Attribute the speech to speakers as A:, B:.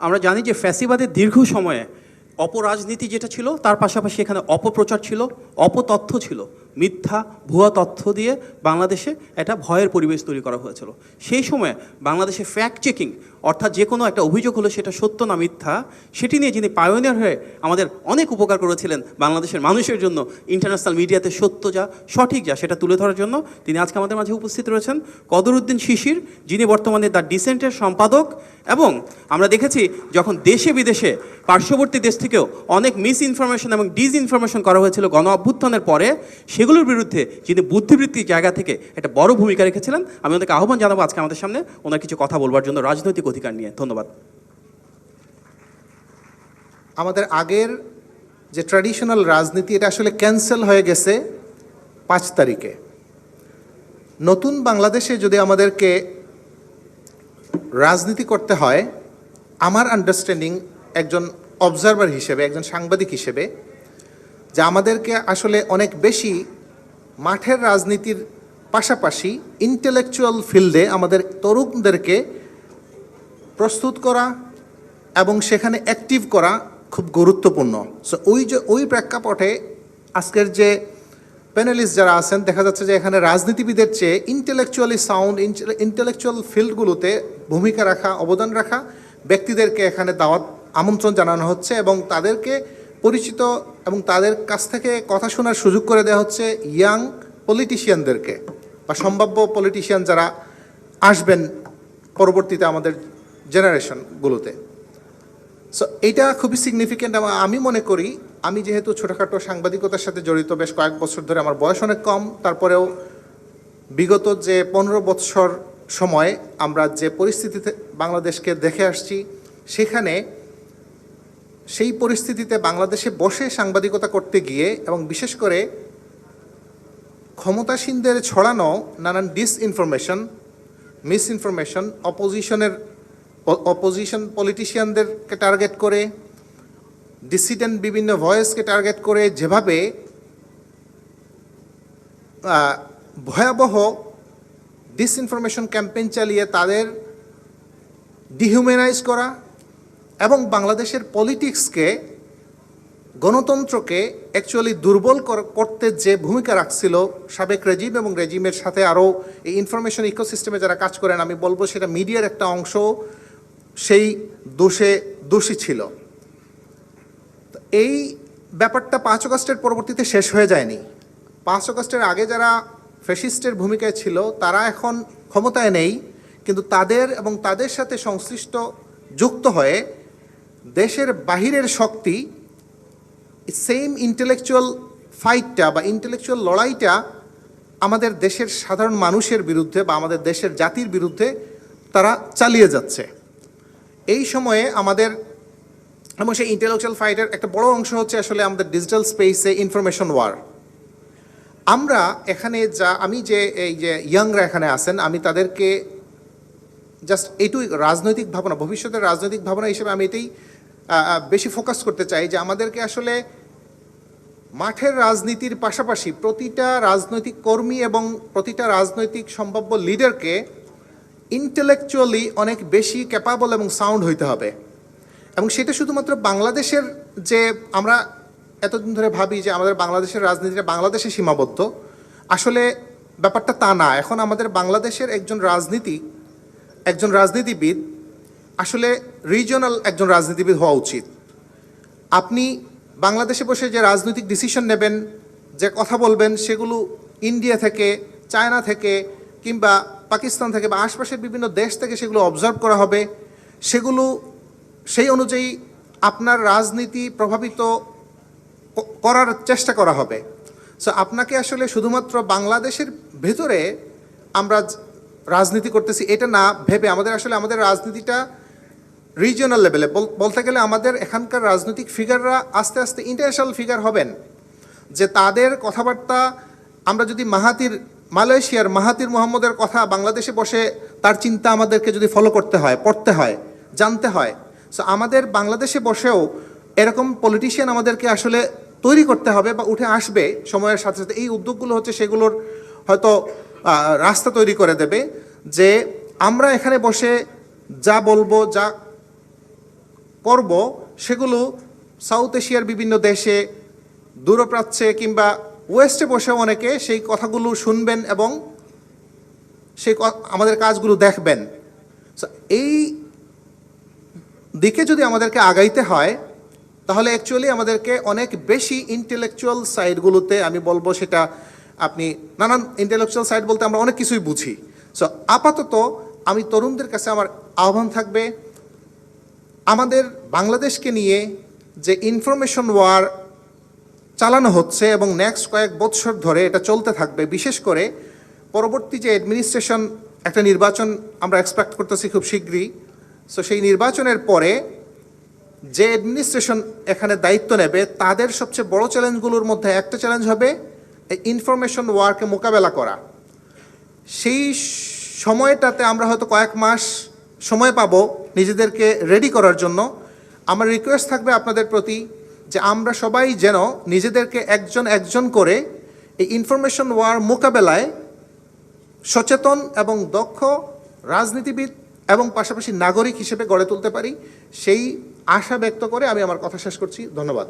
A: আমরা জানি যে ফ্যাসিবাদের দীর্ঘ সময়ে অপরাজনীতি যেটা ছিল, তার পাশাপাশি এখানে অপপ্রচার ছিল, অপতথ্য ছিল। মিথ্যা, ভুয়া তথ্য দিয়ে বাংলাদেশে একটা ভয়ের পরিবেশ তৈরি করা হয়েছিল। সেই সময় বাংলাদেশে ফ্যাক্ট চেকিং অর্থাৎ যে কোনো একটা অভিযোগ হলো সেটা সত্য না মিথ্যা, সেটি নিয়ে যিনি পায়োনিয়ার হয়ে আমাদের অনেক উপকার করেছিলেন বাংলাদেশের মানুষের জন্য ইন্টারন্যাশনাল মিডিয়াতে সত্য যা, সঠিক যা, সেটা তুলে ধরার জন্য তিনি আজকে আমাদের মাঝে উপস্থিত রয়েছেন। কদরউদ্দিন শিশির, যিনি বর্তমানে দ্য ডিসেন্টের সম্পাদক এবং আমরা দেখেছি যখন দেশে বিদেশে, পার্শ্ববর্তী দেশ থেকেও অনেক মিস ইনফরমেশন এবং ডিস ইনফরমেশন করা হয়েছিল গণ অভ্যুত্থানের পরে সেগুলোর বিরুদ্ধে যিনি বুদ্ধিবৃত্তির জায়গা থেকে একটা বড় ভূমিকা রেখেছিলেন, আমি ওনাকে আহ্বান জানাব আজকে আমাদের সামনে ওনার কিছু কথা বলবার জন্য রাজনৈতিক অধিকার নিয়ে। ধন্যবাদ।
B: আমাদের আগের যে ট্র্যাডিশনাল রাজনীতি, এটা আসলে ক্যান্সেল হয়ে গেছে পাঁচ তারিখে। নতুন বাংলাদেশে যদি আমাদেরকে রাজনীতি করতে হয়, আমার আন্ডারস্ট্যান্ডিং একজন অবজারভার হিসেবে, একজন সাংবাদিক হিসেবে, যে আমাদেরকে আসলে অনেক বেশি মাঠের রাজনীতির পাশাপাশি ইন্টেলেকচুয়াল ফিল্ডে আমাদের তরুণদেরকে প্রস্তুত করা এবং সেখানে অ্যাক্টিভ করা খুব গুরুত্বপূর্ণ। সো ওই যে, ওই প্রেক্ষাপটে আজকের যে প্যানেলিস্ট যারা আছেন, দেখা যাচ্ছে যে এখানে রাজনীতিবিদের চেয়ে ইন্টেলেকচুয়ালি সাউন্ড ইন্টেলেকচুয়াল ফিল্ডগুলোতে ভূমিকা রাখা, অবদান রাখা ব্যক্তিদেরকে এখানে দাওয়াত, আমন্ত্রণ জানানো হচ্ছে এবং তাদেরকে পরিচিত এবং তাদের কাছ থেকে কথা শোনার সুযোগ করে দেওয়া হচ্ছে ইয়াং পলিটিশিয়ানদেরকে বা সম্ভাব্য পলিটিশিয়ান যারা আসবেন পরবর্তীতে আমাদের জেনারেশনগুলোতে সো এইটা খুবই সিগনিফিক্যান্ট এবং আমি মনে করি, আমি যেহেতু ছোটোখাটো সাংবাদিকতার সাথে জড়িত বেশ কয়েক বছর ধরে, আমার বয়স অনেক কম, তারপরেও বিগত যে পনেরো বৎসর সময় আমরা যে পরিস্থিতিতে বাংলাদেশকে দেখে আসছি, সেখানে সেই পরিস্থিতিতে বাংলাদেশে বসে সাংবাদিকতা করতে গিয়ে এবং বিশেষ করে ক্ষমতাসীনদের ছড়ানো নানান ডিসইনফরমেশন মিসইনফরমেশন অপোজিশনের অপোজিশন পলিটিশিয়ানদেরকে টার্গেট করে ডিসিডেন্ট বিভিন্ন ভয়েসকে টার্গেট করে, যেভাবে ভয়াবহ ডিসইনফরমেশন ক্যাম্পেইন চালিয়ে তাদের ডিহিউম্যানাইজ করা এবং বাংলাদেশের পলিটিক্সকে গণতন্ত্রকে অ্যাকচুয়ালি দুর্বল কর- করতে যে ভূমিকা রাখছিল সাবেক রেজিম এবং রেজিমের সাথে আরও এই ইনফরমেশন ইকোসিস্টেমে যারা কাজ করেন, আমি বলব সেটা মিডিয়ার একটা অংশ সেই দোষে দোষী ছিল। এই ব্যাপারটা পাঁচ অগস্টের পরবর্তীতে শেষ হয়ে যায়নি। পাঁচ অগস্টের আগে যারা ফ্যাসিস্টের ভূমিকায় ছিল, তারা এখন ক্ষমতায় নেই, কিন্তু তাদের এবং তাদের সাথে সংশ্লিষ্ট যুক্ত হয়ে দেশের বাহিরের শক্তি সেম ইন্টেলেকচুয়াল ফাইটটা বা ইন্টেলেকচুয়াল লড়াইটা আমাদের দেশের সাধারণ মানুষের বিরুদ্ধে বা আমাদের দেশের জাতির বিরুদ্ধে তারা চালিয়ে যাচ্ছে। এই সময়ে আমাদের, এবং সেই ইন্টেলেকচুয়াল ফাইটের একটা বড় অংশ হচ্ছে আসলে আমাদের ডিজিটাল স্পেসে ইনফরমেশন ওয়ার আমরা এখানে যা, আমি যে, এই যে ইয়াংরা এখানে আছেন, আমি তাদেরকে জাস্ট এইটুই রাজনৈতিক ভাবনা, ভবিষ্যতের রাজনৈতিক ভাবনা হিসেবে আমি এটাই বেশি ফোকাস করতে চাই যে আমাদেরকে আসলে মাঠের রাজনীতির পাশাপাশি প্রতিটা রাজনৈতিক কর্মী এবং প্রতিটা রাজনৈতিক সম্ভাব্য লিডারকে ইন্টেলেকচুয়ালি অনেক বেশি ক্যাপাবল এবং সাউন্ড হইতে হবে। এবং সেটা শুধুমাত্র বাংলাদেশের যে আমরা এতদিন ধরে ভাবি যে আমাদের বাংলাদেশের রাজনীতিটা বাংলাদেশে সীমাবদ্ধ, আসলে ব্যাপারটা তা না। এখন আমাদের বাংলাদেশের একজন রাজনীতি একজন রাজনীতিবিদ আসলে রিজিওনাল একজন রাজনীতিবিদ হওয়া উচিত। আপনি বাংলাদেশে বসে যে রাজনৈতিক ডিসিশন নেবেন, যে কথা বলবেন, সেগুলো ইন্ডিয়া থেকে চায়না থেকে, কিংবা পাকিস্তান থেকে বা আশপাশের বিভিন্ন দেশ থেকে সেগুলো অবজার্ভ করা হবে। সেগুলো, সেই অনুযায়ী আপনার রাজনীতি প্রভাবিত করার চেষ্টা করা হবে। সো আপনাকে আসলে শুধুমাত্র বাংলাদেশের ভেতরে আমরা রাজনীতি করতেছি, এটা না ভেবে আমাদের আসলে আমাদের রাজনীতিটা রিজিওনাল লেভেলে বলতে গেলে আমাদের এখানকার রাজনৈতিক ফিগাররা আস্তে আস্তে ইন্টারন্যাশনাল ফিগার হবেন। যে তাদের কথাবার্তা, আমরা যদি মাহাতির মালয়েশিয়ার মাহাতির মোহাম্মদের কথা বাংলাদেশে বসে তার চিন্তা আমাদেরকে যদি ফলো করতে হয়, পড়তে হয়, জানতে হয় সো আমাদের বাংলাদেশে বসেও এরকম পলিটিশিয়ান আমাদেরকে আসলে তৈরি করতে হবে বা উঠে আসবে সময়ের সাথে সাথে। এই উদ্যোগগুলো হচ্ছে সেগুলোর হয়তো রাস্তা তৈরি করে দেবে যে আমরা এখানে বসে যা বলব, যা করব সেগুলো সাউথ এশিয়ার বিভিন্ন দেশে, দূরপ্রাচ্যে কিংবা ওয়েস্টে বসে অনেকে সেই কথাগুলো শুনবেন এবং সেই আমাদের কাজগুলো দেখবেন। এই দিকে যদি আমাদেরকে আগাইতে হয়, তাহলে অ্যাকচুয়ালি আমাদেরকে অনেক বেশি ইন্টেলেকচুয়াল সাইডগুলোতে আমি বলব সেটা আপনি নানান ইন্টেলেকচুয়াল সাইড বলতে আমরা অনেক কিছুই বুঝি। সো আপাতত আমি তরুণদের কাছে আমার আহ্বান থাকবে আমাদের বাংলাদেশকে নিয়ে যে ইনফরমেশন ওয়ার চালানো হচ্ছে এবং নেক্সট কয়েক বৎসর ধরে এটা চলতে থাকবে, বিশেষ করে পরবর্তী যে অ্যাডমিনিস্ট্রেশন একটা নির্বাচন আমরা এক্সপেক্ট করতেছি খুব শীঘ্রই সো সেই নির্বাচনের পরে যে অ্যাডমিনিস্ট্রেশন এখানে দায়িত্ব নেবে, তাদের সবচেয়ে বড় চ্যালেঞ্জগুলোর মধ্যে একটা চ্যালেঞ্জ হবে এই ইনফরমেশন ওয়ারকে মোকাবেলা করা। সেই সময়টাতে আমরা হয়তো কয়েক মাস সময় পাবো নিজেদেরকে রেডি করার জন্য। আমার রিকোয়েস্ট থাকবে আপনাদের প্রতি যে আমরা সবাই যেন নিজেদেরকে একজন একজন করে এই ইনফরমেশন ওয়ার মোকাবেলায় সচেতন এবং দক্ষ রাজনীতিবিদ এবং পাশাপাশি নাগরিক হিসেবে গড়ে তুলতে পারি, সেই আশা ব্যক্ত করে আমি আমার কথা শেষ করছি। ধন্যবাদ।